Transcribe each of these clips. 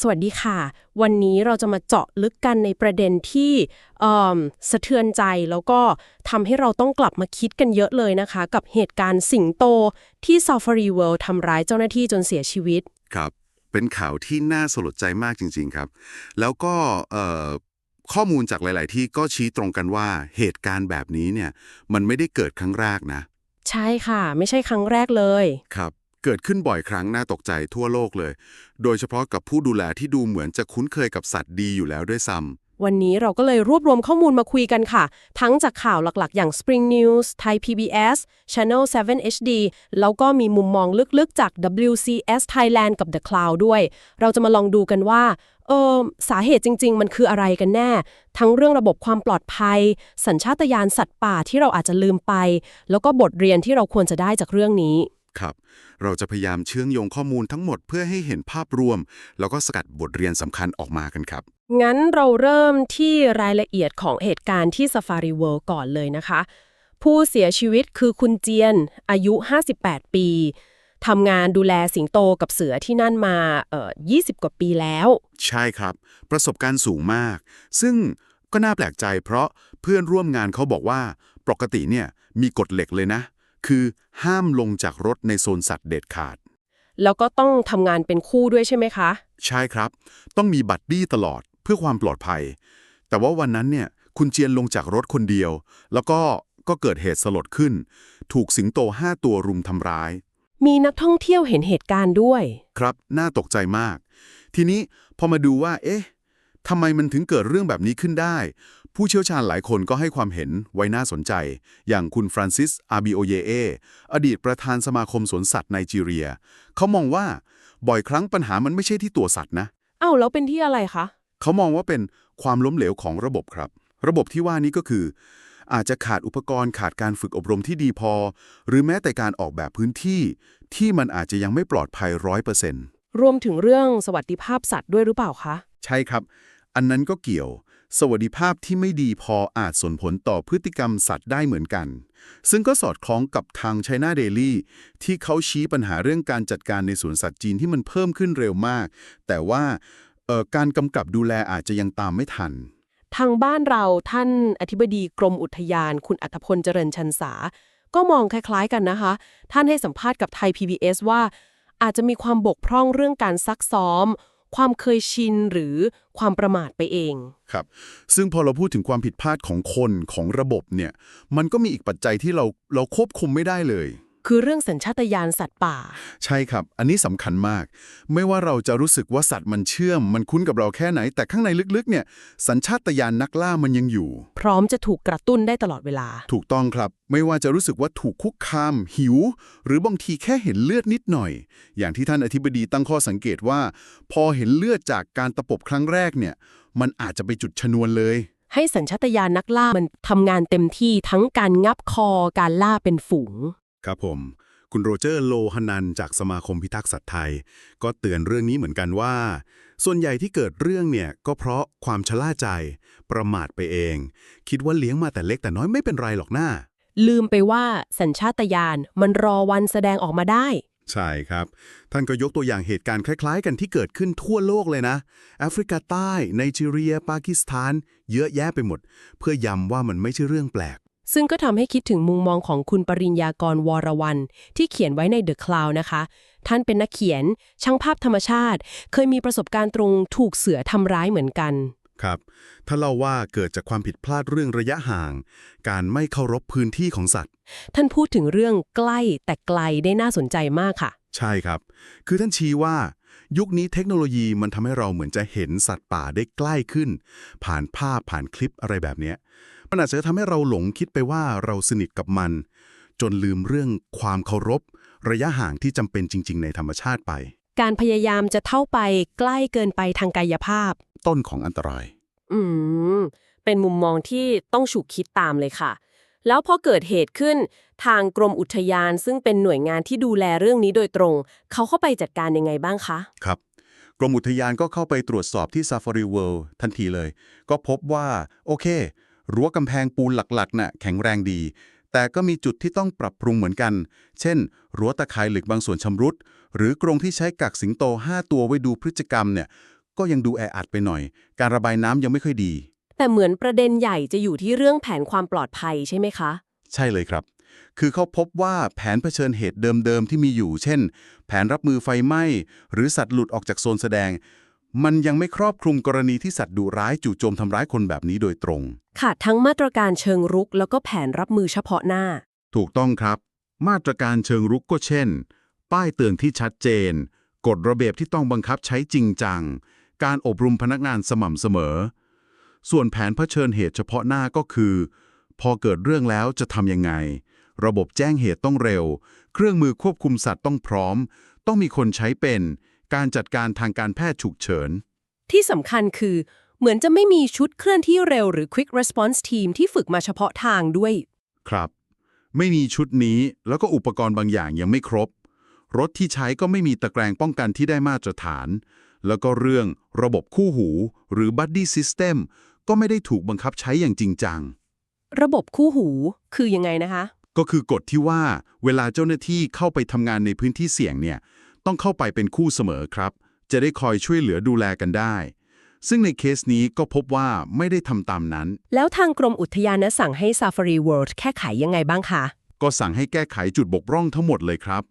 สวัสดีค่ะ วันนี้เราจะมาเจาะลึกกันในประเด็นที่เอิ่มสะเทือนใจแล้วก็ทำให้เราต้องกลับมาคิดกันเยอะเลยนะคะ กับเหตุการณ์สิงโตที่ Safari World ทำร้ายเจ้าหน้าที่จนเสียชีวิต ครับ เป็นข่าวที่น่าสลดใจมากจริง ๆครับ แล้วก็เอ่อข้อมูลจากหลาย ๆ ที่ก็ชี้ตรงกันว่าเหตุการณ์แบบนี้เนี่ยมันไม่ได้เกิดครั้งแรกนะ ใช่ค่ะ ไม่ใช่ครั้งแรกเลย ครับ เกิดขึ้นบ่อยครั้งน่าตกใจทั่วโลกเลย โดยเฉพาะกับผู้ดูแลที่ดูเหมือนจะคุ้นเคยกับสัตว์ดีอยู่แล้วด้วยซ้ำ วันนี้เราก็เลยรวบรวมข้อมูลมาคุยกันค่ะ ทั้งจากข่าวหลักๆ อย่าง Spring News Thai PBS Channel 7 HD แล้วก็มีมุมมองลึกๆ จาก WCS Thailand กับ The Cloud ด้วย เราจะมาลองดูกันว่า เออสาเหตุจริง ๆ มันคืออะไรกันแน่ ทั้งเรื่องระบบความปลอดภัย สัญชาตญาณสัตว์ป่าที่เราอาจจะลืมไป แล้วก็บทเรียนที่เราควรจะได้จากเรื่องนี้ ครับ เราจะพยายามเชื่อมโยงข้อมูลทั้งหมดเพื่อให้เห็นภาพรวม แล้วก็สกัดบทเรียนสำคัญออกมากันครับ งั้นเราเริ่มที่รายละเอียดของเหตุการณ์ที่ Safari World ก่อนเลยนะคะ ผู้เสียชีวิตคือคุณเจียน อายุ 58 ปีทำงานดูแลสิงโตกับเสือที่นั่นมาเอ่อ20 กว่าปีแล้ว ใช่ครับ ประสบการณ์สูงมาก ซึ่งก็น่าแปลกใจเพราะเพื่อนร่วมงานเขาบอกว่าปกติเนี่ยมีกฎเหล็กเลยนะ คือห้ามลงจากรถในโซนสัตว์เด็ดขาด แล้วก็ต้องทำงานเป็นคู่ด้วยใช่ไหมคะ ใช่ครับ ต้องมีบัตรดี้ตลอดเพื่อความปลอดภัย แต่ว่าวันนั้นเนี่ยคุณเจียนลงจากรถคนเดียว แล้วก็ก็เกิดเหตุสลดขึ้น ถูกสิงโตห้าตัวรุมทำร้าย มีนักท่องเที่ยวเห็นเหตุการณ์ด้วย ครับ น่าตกใจมาก ทีนี้พอมาดูว่า เอ๊ะทำไมมันถึงเกิดเรื่องแบบนี้ขึ้นได้ ผู้เชี่ยวชาญหลายคนก็ให้ความเห็นไว้น่าสนใจ อย่างคุณฟรานซิส อาบิโอเยเอ อดีตประธานสมาคมสวนสัตว์ไนจีเรีย เขามองว่าบ่อยครั้งปัญหามันไม่ใช่ที่ตัวสัตว์นะ เอ้าแล้วเป็นที่อะไรคะ เขามองว่าเป็นความล้มเหลวของระบบครับ ระบบที่ว่านี้ก็คือ อาจจะขาดอุปกรณ์ขาดการฝึกอบรมที่ดีพอ หรือแม้แต่การออกแบบพื้นที่ ที่มันอาจจะยังไม่ปลอดภัยร้อยเปอร์เซ็นต์รวมถึงเรื่องสวัสดิภาพสัตว์ด้วยหรือเปล่าคะ ใช่ครับ อันนั้นก็เกี่ยว สวัสดิภาพที่ไม่ดีพออาจส่งผลต่อพฤติกรรมสัตว์ได้เหมือนกัน ซึ่งก็สอดคล้องกับทาง China Daily ที่เขาชี้ปัญหาเรื่องการจัดการในสวนสัตว์จีนที่มันเพิ่มขึ้นเร็วมาก แต่ว่าการกำกับดูแลอาจจะยังตามไม่ทัน ทางบ้านเราท่านอธิบดีกรมอุทยาน คุณอัธพลเจริญชันษา ก็มองคล้ายๆกันนะคะ ท่านให้สัมภาษณ์กับไทย PBS ว่า อาจจะมีความบกพร่องเรื่องการซักซ้อม ความเคยชินหรือความประมาทไปเอง ครับ ซึ่งพอเราพูดถึงความผิดพลาดของคนของระบบเนี่ย มันก็มีอีกปัจจัยที่เราเราควบคุมไม่ได้เลย คือเรื่องสัญชาตญาณสัตว์ป่า ใช่ครับ อันนี้สำคัญมาก ไม่ว่าเราจะรู้สึกว่าสัตว์มันเชื่อม มันคุ้นกับเราแค่ไหน แต่ข้างในลึกๆ เนี่ย สัญชาตญาณนักล่ามันยังอยู่ พร้อมจะถูกกระตุ้นได้ตลอดเวลา ถูกต้องครับ ไม่ว่าจะรู้สึกว่าถูกคุกคาม หิว หรือบางทีแค่เห็นเลือดนิดหน่อย อย่างที่ท่านอธิบดีตั้งข้อสังเกตว่า พอเห็นเลือดจากการตะปบครั้งแรกเนี่ย มันอาจจะไปจุดชนวนเลยให้สัญชาตญาณนักล่ามันทำงานเต็มที่ทั้งการงับคอการล่าเป็นฝูง ครับผม คุณโรเจอร์โลฮนันจากสมาคมพิทักษ์สัตว์ไทย ก็เตือนเรื่องนี้เหมือนกันว่า ส่วนใหญ่ที่เกิดเรื่องเนี่ยก็เพราะความชะล่าใจ ประมาทไปเอง คิดว่าเลี้ยงมาแต่เล็กแต่น้อยไม่เป็นไรหรอกหน้า ลืมไปว่าสัญชาตญาณมันรอวันแสดงออกมาได้ ใช่ครับ ท่านก็ยกตัวอย่างเหตุการณ์คล้ายๆ กันที่เกิดขึ้นทั่วโลกเลยนะ แอฟริกาใต้ไนจีเรีย ปากีสถาน เยอะแยะไปหมด เพื่อย้ำว่ามันไม่ใช่เรื่องแปลก ซึ่งก็ทำให้คิดถึงมุมมองของคุณปริญญากรวรวันที่เขียนไว้ใน The Cloud นะคะ ท่านเป็นนักเขียน ช่างภาพธรรมชาติ เคยมีประสบการณ์ตรงถูกเสือทำร้ายเหมือนกัน ครับถ้าเล่าว่าเกิดจากความผิดพลาดเรื่องระยะห่าง การไม่เคารพพื้นที่ของสัตว์ ท่านพูดถึงเรื่องใกล้แต่ไกลได้น่าสนใจมากค่ะ ใช่ครับ คือท่านชี้ว่า ยุคนี้เทคโนโลยีมันทำให้เราเหมือนจะเห็นสัตว์ป่าได้ใกล้ขึ้น ผ่านภาพผ่านคลิปอะไรแบบเนี้ย มันอาจจะทำให้เราหลงคิดไปว่าเราสนิทกับมัน จนลืมเรื่องความเคารพ ระยะห่างที่จำเป็นจริง ๆ ในธรรมชาติไป การพยายามจะเท่าไปใกล้เกินไปทางกายภาพ ต้นของอันตราย อืม เป็นมุมมองที่ต้องฉุกคิดตามเลยค่ะ แล้วพอเกิดเหตุขึ้น ทางกรมอุทยานซึ่งเป็นหน่วยงานที่ดูแลเรื่องนี้โดยตรง เขาเข้าไปจัดการยังไงบ้างคะ ครับกรมอุทยานก็เข้าไปตรวจสอบที่ Safari World ทันทีเลย ก็พบว่า โอเค รั้วกำแพงปูนหลักๆน่ะแข็งแรงดี แต่ก็มีจุดที่ต้องปรับปรุงเหมือนกัน เช่น รั้วตะข่ายเหล็กบางส่วนชำรุด หรือกรงที่ใช้กักสิงโต 5 ตัวไว้ดูพฤติกรรมเนี่ย ก็ยังดูแออัดไปหน่อย การระบายน้ำยังไม่ค่อยดี แต่เหมือนประเด็นใหญ่จะอยู่ที่เรื่องแผนความปลอดภัยใช่ไหมคะ ใช่เลยครับ คือเขาพบว่าแผนเผชิญเหตุเดิมๆที่มีอยู่ เช่น แผนรับมือไฟไหม้ หรือสัตว์หลุดออกจากโซนแสดง มันยังไม่ครอบคลุมกรณีที่สัตว์ดุร้ายจู่โจมทำร้ายคนแบบนี้โดยตรง ค่ะทั้งมาตรการเชิงรุกแล้วก็แผนรับมือเฉพาะหน้า ถูกต้องครับ มาตรการเชิงรุกก็เช่น ป้ายเตือนที่ชัดเจน กฎระเบียบที่ต้องบังคับใช้จริงจัง การอบรมพนักงานสม่ำเสมอ ส่วนแผนเผชิญเหตุเฉพาะหน้าก็คือ พอเกิดเรื่องแล้วจะทำยังไง ระบบแจ้งเหตุต้องเร็ว เครื่องมือควบคุมสัตว์ต้องพร้อม ต้องมีคนใช้เป็น การจัดการทางการแพทย์ฉุกเฉิน ที่สำคัญคือ เหมือนจะไม่มีชุดเคลื่อนที่เร็วหรือ Quick Response Team ที่ฝึกมาเฉพาะทางด้วย ครับ ไม่มีชุดนี้แล้วก็อุปกรณ์บางอย่างยังไม่ครบ รถที่ใช้ก็ไม่มีตะแกรงป้องกันที่ได้มาตรฐาน แล้วก็เรื่องระบบคู่หู หรือ Buddy System ก็ไม่ได้ถูกบังคับใช้อย่างจริงจัง ระบบคู่หูคือยังไงนะคะ ก็คือกฎที่ว่าเวลาเจ้าหน้าที่เข้าไปทำงานในพื้นที่เสี่ยงเนี่ย ต้องเข้าไปเป็นคู่เสมอครับ จะได้คอยช่วยเหลือดูแลกันได้ ซึ่งในเคสนี้ก็พบว่าไม่ได้ทำตามนั้น แล้วทางกรมอุทยานนะสั่งให้ Safari World แค่ไขยังไงบ้างคะ ก็สั่งให้แก้ไขจุดบกพร่องทั้งหมดเลยครับ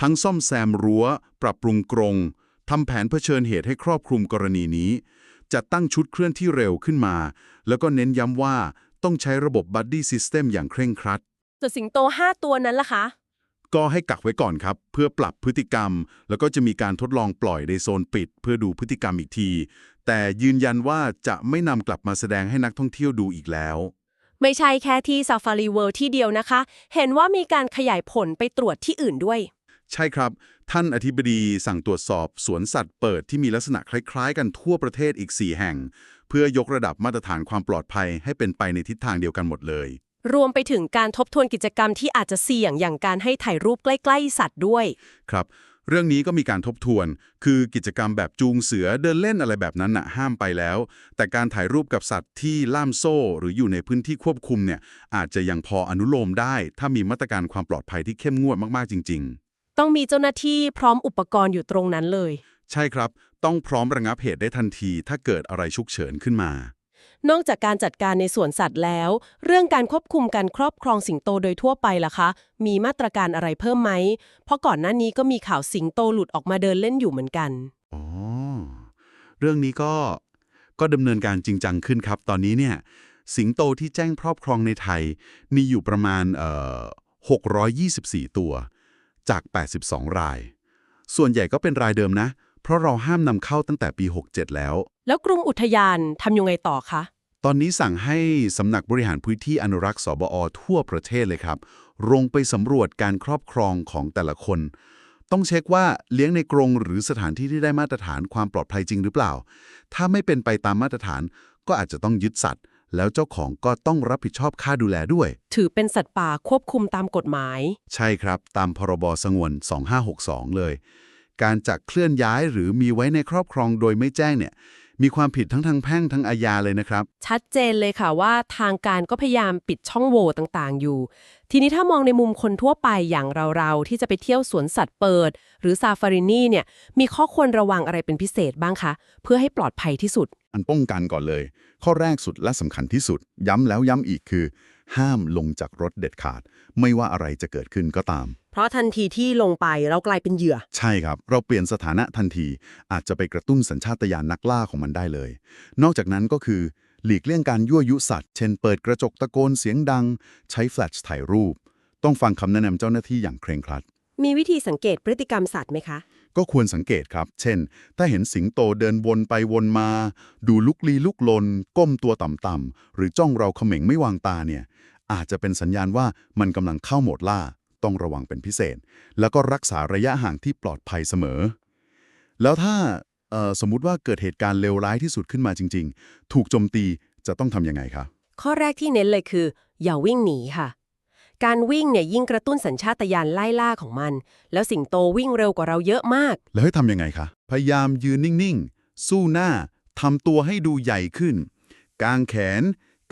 ทั้งซ่อมแซมรั้ว ปรับปรุงกรงทำแผนเผชิญเหตุให้ครอบคลุมกรณีนี้ จัดตั้งชุดเคลื่อนที่เร็วขึ้นมา แล้วก็เน้นย้ำว่าต้องใช้ระบบ Buddy System อย่างเคร่งครัด ส่วนสิงโต 5 ตัวนั้นล่ะคะ ก็ให้กักไว้ก่อนครับ เพื่อปรับพฤติกรรม แล้วก็จะมีการทดลองปล่อยในโซนปิด เพื่อดูพฤติกรรมอีกที แต่ยืนยันว่าจะไม่นำกลับมาแสดงให้นักท่องเที่ยวดูอีกแล้ว ไม่ใช่แค่ที่ Safari World ที่เดียวนะคะ เห็นว่ามีการขยายผลไปตรวจที่อื่นด้วย ใช่ครับ ท่านอธิบดีสั่งตรวจสอบสวนสัตว์เปิดที่มีลักษณะคล้าย ๆ กันทั่วประเทศอีก 4 แห่ง เพื่อยกระดับมาตรฐานความปลอดภัยให้เป็นไปในทิศทางเดียวกันหมดเลย รวมไปถึงการทบทวนกิจกรรมที่อาจจะเสี่ยงอย่างการให้ถ่ายรูปใกล้ ๆ สัตว์ด้วย ครับ เรื่องนี้ก็มีการทบทวน คือกิจกรรมแบบจูงเสือเดินเล่นอะไรแบบนั้นน่ะห้ามไปแล้ว แต่การถ่ายรูปกับสัตว์ที่ล่ามโซ่ หรืออยู่ในพื้นที่ควบคุมเนี่ยอาจจะยังพออนุโลมได้ ถ้ามีมาตรการความปลอดภัยที่เข้มงวดมากๆจริงต้องมีเจ้าหน้าที่พร้อมอุปกรณ์อยู่ตรงนั้นเลยๆใช่ครับ ต้องพร้อมระงับเหตุได้ทันที ถ้าเกิดอะไรฉุกเฉินขึ้นมา นอกจากการจัดการในสวนสัตว์แล้ว เรื่องการควบคุมการครอบครองสิงโตโดยทั่วไปล่ะคะ มีมาตรการอะไรเพิ่มไหม เพราะก่อนหน้านี้ก็มีข่าวสิงโตหลุดออกมาเดินเล่นอยู่เหมือนกัน อ๋อ เรื่องนี้ก็ก็ดำเนินการจริงจังขึ้นครับ ตอนนี้เนี่ยสิงโตที่แจ้งครอบครองในไทย มีอยู่ประมาณเอ่อ624 ตัว จาก 82 ราย ส่วนใหญ่ก็เป็นรายเดิมนะ เพราะเราห้ามนำเข้าตั้งแต่ปี 67 แล้ว แล้วกรมอุทยานทำยังไงต่อคะ ตอนนี้สั่งให้สำนักบริหารพื้นที่อนุรักษ์สบอทั่วประเทศเลยครับลงไปสำรวจการครอบครองของแต่ละคน ต้องเช็คว่าเลี้ยงในกรงหรือสถานที่ที่ได้มาตรฐานความปลอดภัยจริงหรือเปล่า ถ้าไม่เป็นไปตามมาตรฐานก็อาจจะต้องยึดสัตว์ แล้วเจ้าของก็ต้องรับผิดชอบค่าดูแลด้วย ถือเป็นสัตว์ป่าควบคุมตามกฎหมาย ใช่ครับ ตามพรบสงวน 2562 เลย การจักเคลื่อนย้ายหรือมีไว้ในครอบครองโดยไม่แจ้งเนี่ย มีความผิดทั้งทางแพ่งทั้งอาญาเลยนะครับ ชัดเจนเลยค่ะว่าทางการก็พยายามปิดช่องโหว่ต่างๆ อยู่ ทีนี้ถ้ามองในมุมคนทั่วไปอย่างเราๆ ที่จะไปเที่ยวสวนสัตว์เปิด หรือซาฟารีนี่เนี่ยมีข้อควรระวังอะไรเป็นพิเศษบ้างคะ เพื่อให้ปลอดภัยที่สุด อันป้องกันก่อนเลย ข้อแรกสุดและสำคัญที่สุด ย้ำแล้วย้ำอีกคือ ห้ามลงจากรถเด็ดขาด ไม่ว่าอะไรจะเกิดขึ้นก็ตาม เพราะทันทีที่ลงไปเรากลายเป็นเหยื่อ ใช่ครับ เราเปลี่ยนสถานะทันที อาจจะไปกระตุ้นสัญชาตญาณนักล่าของมันได้เลย นอกจากนั้นก็คือ หลีกเลี่ยงการยั่วยุสัตว์ เช่นเปิดกระจกตะโกนเสียงดัง ใช้แฟลชถ่ายรูป ต้องฟังคำแนะนำเจ้าหน้าที่อย่างเคร่งครัด มีวิธีสังเกตพฤติกรรมสัตว์ไหมคะ ก็ควรสังเกตครับ เช่น ถ้าเห็นสิงโตเดินวนไปวนมา ดูลุกลี้ลุกลน ก้มตัวต่ำๆ หรือจ้องเราเขม่งไม่วางตาเนี่ย อาจจะเป็นสัญญาณว่ามันกำลังเข้าโหมดล่า ต้องระวังเป็นพิเศษ แล้วก็รักษาระยะห่างที่ปลอดภัยเสมอ แล้วถ้าเอ่อสมมุติว่าเกิดเหตุการณ์เลวร้ายที่สุดขึ้นมาจริง ๆ ถูกโจมตีจะต้องทำยังไงคะข้อแรกที่เน้นเลยคือ อย่าวิ่งหนีค่ะ การวิ่งเนี่ยยิ่งกระตุ้นสัญชาตญาณไล่ล่าของมัน แล้วสิงโตวิ่งเร็วกว่าเราเยอะมาก แล้วให้ทำยังไงคะพยายามยืนนิ่งๆ สู้หน้าทำตัวให้ดูใหญ่ขึ้น กางแขน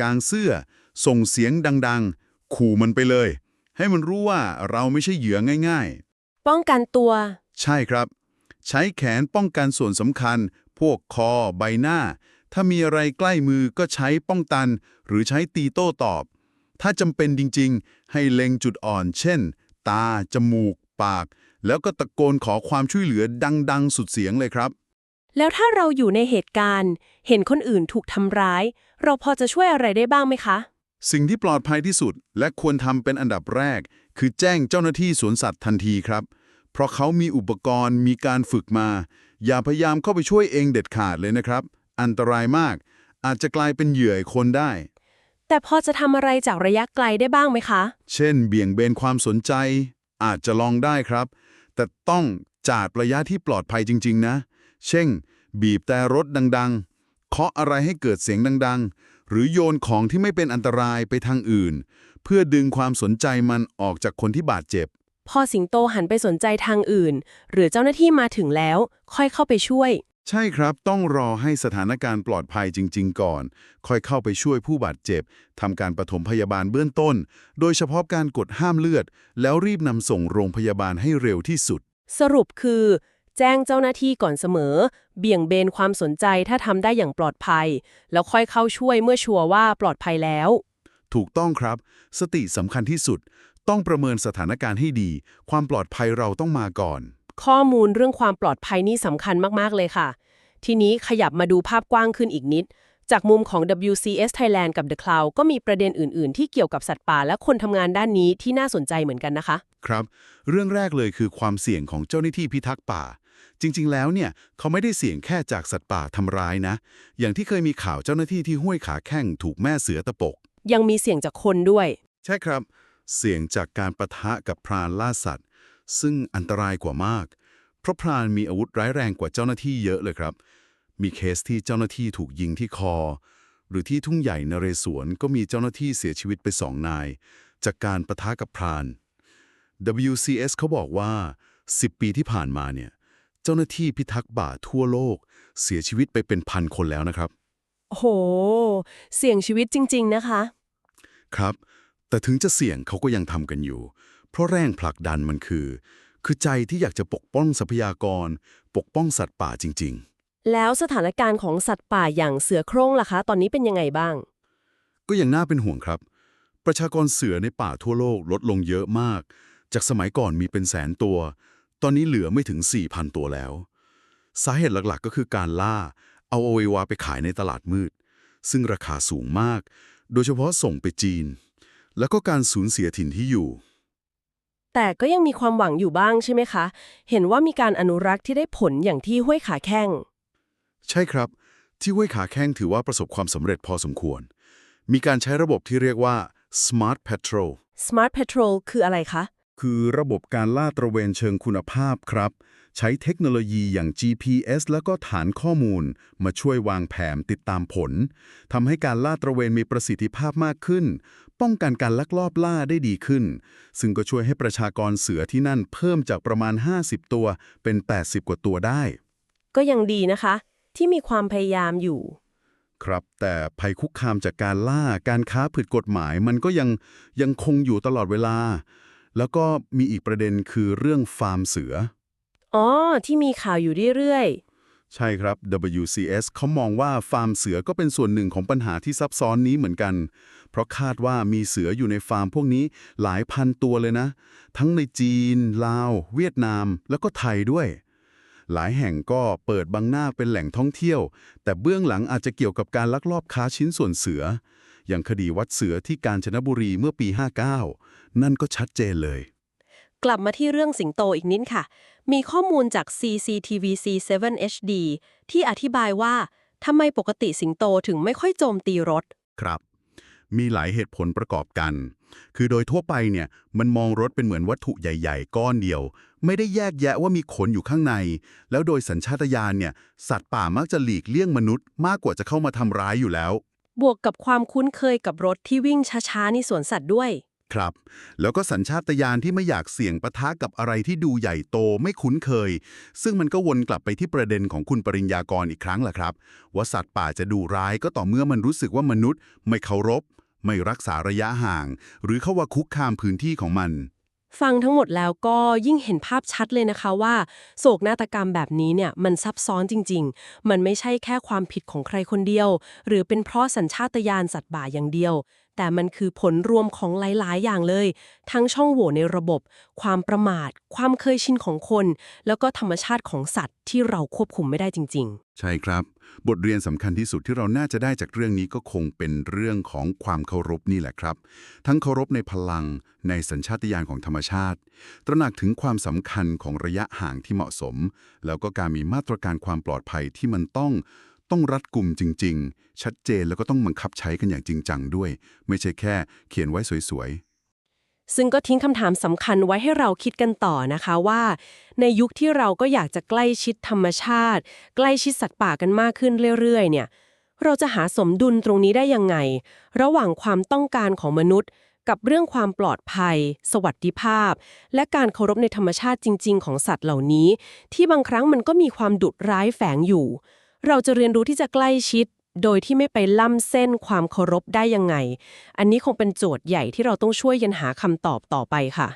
กางเสื้อ ส่งเสียงดัง ๆ ขู่มันไปเลย ให้มันรู้ว่าเราไม่ใช่เหยื่อง่ายป้องกันตัว ๆ ใช่ครับ ใช้แขนป้องกันส่วนสำคัญ พวกคอ ใบหน้า ถ้ามีอะไรใกล้มือก็ใช้ป้องกัน หรือใช้ตีโต้ตอบ ถ้าจำเป็นจริงๆ ให้เล็งจุดอ่อน เช่น ตา จมูก ปาก แล้วก็ตะโกนขอความช่วยเหลือดัง ๆ สุดเสียงเลยครับ แล้วถ้าเราอยู่ในเหตุการณ์ เห็นคนอื่นถูกทำร้าย เราพอจะช่วยอะไรได้บ้างไหมคะ สิ่งที่ปลอดภัยที่สุดและควรทำเป็นอันดับแรก คือแจ้งเจ้าหน้าที่สวนสัตว์ทันทีครับ เพราะเขามีอุปกรณ์มีการฝึกมา อย่าพยายามเข้าไปช่วยเองเด็ดขาดเลยนะครับ อันตรายมาก อาจจะกลายเป็นเหยื่ออีกคนได้ แต่พอจะทำอะไรจากระยะไกลได้บ้างไหมคะ เช่น เบี่ยงเบนความสนใจ อาจจะลองได้ครับ แต่ต้องจาดระยะที่ปลอดภัยจริง ๆ นะ เช่น บีบแต่รถดัง ๆ เคาะอะไรให้เกิดเสียงดัง ๆ หรือโยนของที่ไม่เป็นอันตรายไปทางอื่น เพื่อดึงความสนใจมันออกจากคนที่บาดเจ็บ พอสิงโตหันไปสนใจทางอื่น หรือเจ้าหน้าที่มาถึงแล้ว ค่อยเข้าไปช่วย ใช่ครับต้องรอให้สถานการณ์ปลอดภัยจริง ๆ ก่อน ค่อยเข้าไปช่วยผู้บาดเจ็บทำการปฐมพยาบาลเบื้องต้น โดยเฉพาะการกดห้ามเลือด แล้วรีบนำส่งโรงพยาบาลให้เร็วที่สุด สรุปคือ แจ้งเจ้าหน้าที่ก่อนเสมอ เบี่ยงเบนความสนใจถ้าทำได้อย่างปลอดภัย แล้วค่อยเข้าช่วยเมื่อชัวร์ว่าปลอดภัยแล้ว ถูกต้องครับ สติสำคัญที่สุด ต้องประเมินสถานการณ์ให้ดี ความปลอดภัยเราต้องมาก่อน ข้อมูลเรื่องความปลอดภัยนี่สำคัญมากๆเลยค่ะ ทีนี้ขยับมาดูภาพกว้างขึ้นอีกนิด จากมุมของ WCS Thailand กับ The Cloud ก็มีประเด็นอื่น ๆ ที่เกี่ยวกับสัตว์ป่าและคนทำงานด้านนี้ที่น่าสนใจเหมือนกันนะคะ ครับ เรื่องแรกเลยคือความเสี่ยงของเจ้าหน้าที่พิทักษ์ป่า จริง ๆ แล้วเนี่ยเขาไม่ได้เสี่ยงแค่จากสัตว์ป่าทำร้ายนะ อย่างที่เคยมีข่าวเจ้าหน้าที่ที่ห้วยขาแข้งถูกแม่เสือตะปก ยังมีเสี่ยงจากคนด้วย ใช่ครับ เสี่ยงจากการประทะกับพรานล่าสัตว์ ซึ่งอันตรายกว่ามาก เพราะพรานมีอาวุธร้ายแรงกว่าเจ้าหน้าที่เยอะเลยครับ มีเคสที่เจ้าหน้าที่ถูกยิงที่คอ หรือที่ทุ่งใหญ่นเรศวรก็มีเจ้าหน้าที่เสียชีวิตไปสองนาย จากการประทะกับพราน WCS เขาบอกว่า 10 ปีที่ผ่านมาเนี่ยเจ้าหน้าที่พิทักษ์ป่าทั่วโลก เสียชีวิตไปเป็นพันคนแล้วนะครับ โห เสี่ยงชีวิตจริง ๆ นะคะ ครับ แต่ถึงจะเสี่ยงเขาก็ยังทำกันอยู่ เพราะแรงผลักดันมันคือ คือใจที่อยากจะปกป้องทรัพยากร ปกป้องสัตว์ป่าจริง แล้วสถานการณ์ของสัตว์ป่าอย่างเสือโคร่งล่ะคะ ตอนนี้เป็นยังไงบ้างๆก็ยังน่าเป็นห่วงครับ ประชากรเสือในป่าทั่วโลกลดลงเยอะมาก จากสมัยก่อนมีเป็นแสนตัว ตอนนี้เหลือไม่ถึง 4,000 ตัวแล้ว สาเหตุหลักๆ ก็คือการล่า เอาอวัยวะไปขายในตลาดมืด ซึ่งราคาสูงมาก โดยเฉพาะส่งไปจีน แล้วก็การสูญเสียถิ่นที่อยู่แต่ก็ยังมีความหวังอยู่บ้างใช่ไหมคะ เห็นว่ามีการอนุรักษ์ที่ได้ผลอย่างที่ห้วยขาแข้ง ใช่ครับ ที่ห้วยขาแข้งถือว่าประสบความสำเร็จพอสมควร มีการใช้ระบบที่เรียกว่า Smart Patrol Smart Patrol คืออะไรคะ คือระบบการล่าตระเวนเชิงคุณภาพครับ ใช้เทคโนโลยีอย่าง GPS แล้วก็ฐานข้อมูล มาช่วยวางแผนติดตามผลทำให้การล่าตระเวนมีประสิทธิภาพมากขึ้น ป้องกันการลักลอบล่าได้ดีขึ้น ซึ่งก็ช่วยให้ประชากรเสือที่นั่นเพิ่มจากประมาณ 50 ตัวเป็น 80 กว่าตัวได้ ก็ยังดีนะคะ ที่มีความพยายามอยู่ ครับแต่ภัยคุกคามจากการล่าการค้าผิดกฎหมายมันก็ยังยังคงอยู่ตลอดเวลา แล้วก็มีอีกประเด็นคือเรื่องฟาร์มเสือ อ๋อ ที่มีข่าวอยู่เรื่อยใช่ครับ WCS เขามองว่าฟาร์มเสือก็เป็นส่วนหนึ่งของปัญหาที่ซับซ้อนนี้เหมือนกัน เพราะคาดว่ามีเสืออยู่ในฟาร์มพวกนี้หลายพันตัวเลยนะ ทั้งในจีน ลาว เวียดนาม แล้วก็ไทยด้วย หลายแห่งก็เปิดบังหน้าเป็นแหล่งท่องเที่ยว แต่เบื้องหลังอาจจะเกี่ยวกับการลักลอบค้าชิ้นส่วนเสือ อย่างคดีวัดเสือที่กาญจนบุรีเมื่อปี 59 นั่นก็ชัดเจนเลยๆกลับมาที่เรื่องสิงโตอีกนิดค่ะ มีข้อมูลจาก CCTVC 7 HD ที่อธิบายว่าทำไมปกติสิงโตถึงไม่ค่อยโจมตีรถ ครับ มีหลายเหตุผลประกอบกัน คือโดยทั่วไปเนี่ยมันมองรถเป็นเหมือนวัตถุใหญ่ ๆ ก้อนเดียว ไม่ได้แยกแยะว่ามีขนอยู่ข้างใน แล้วโดยสัญชาตญาณเนี่ยสัตว์ป่ามักจะหลีกเลี่ยงมนุษย์ มากกว่าจะเข้ามาทำร้ายอยู่แล้ว บวกกับความคุ้นเคยกับรถที่วิ่งช้าๆในสวนสัตว์ด้วย ครับ แล้วก็สัญชาตญาณที่ไม่อยากเสี่ยงปะทะกับอะไรที่ดูใหญ่โตไม่คุ้นเคย ซึ่งมันก็วนกลับไปที่ประเด็นของคุณปริญญากรอีกครั้งแหละครับ ว่าสัตว์ป่าจะดูร้ายก็ต่อเมื่อมันรู้สึกว่ามนุษย์ ไม่เคารพ ไม่รักษาระยะห่าง หรือเข้าว่าคุกคามพื้นที่ของมัน ฟังทั้งหมดแล้วก็ยิ่งเห็นภาพชัดเลยนะคะว่า โศกนาฏกรรมแบบนี้เนี่ยมันซับซ้อนจริง ๆ มันไม่ใช่แค่ความผิดของใครคนเดียว หรือเป็นเพราะสัญชาตญาณสัตว์บ่าอย่างเดียว แต่มันคือผลรวมของหลาย ๆ อย่างเลย ทั้งช่องโหว่ในระบบ ความประมาท ความเคยชินของคน แล้วก็ธรรมชาติของสัตว์ที่เราควบคุมไม่ได้จริง ๆ ใช่ครับ บทเรียนสำคัญที่สุดที่เราน่าจะได้จากเรื่องนี้ก็คงเป็นเรื่องของความเคารพนี่แหละครับ ทั้งเคารพในพลัง ในสัญชาตญาณของธรรมชาติ ตระหนักถึงความสำคัญของระยะห่างที่เหมาะสม แล้วก็การมีมาตรการความปลอดภัยที่มันต้อง ต้องรัดกุมจริง ๆ ชัดเจนแล้วก็ต้องบังคับใช้กันอย่างจริงจังด้วย ไม่ใช่แค่เขียนไว้สวยๆ ซึ่งก็ทิ้งคำถามสำคัญไว้ให้เราคิดกันต่อนะคะว่า ในยุคที่เราก็อยากจะใกล้ชิดธรรมชาติ ใกล้ชิดสัตว์ป่ากันมากขึ้นเรื่อยๆ เนี่ย เราจะหาสมดุลตรงนี้ได้ยังไง ระหว่างความต้องการของมนุษย์ กับเรื่องความปลอดภัย สวัสดิภาพ และการเคารพในธรรมชาติจริง ๆ ของสัตว์เหล่านี้ ที่บางครั้งมันก็มีความดุร้ายแฝงอยู่ เราจะเรียนรู้ที่จะใกล้ชิด โดยที่ไม่ไปล้ำเส้นความเคารพได้ยังไง อันนี้คงเป็นโจทย์ใหญ่ที่เราต้องช่วยยันหาคำตอบต่อไปค่ะ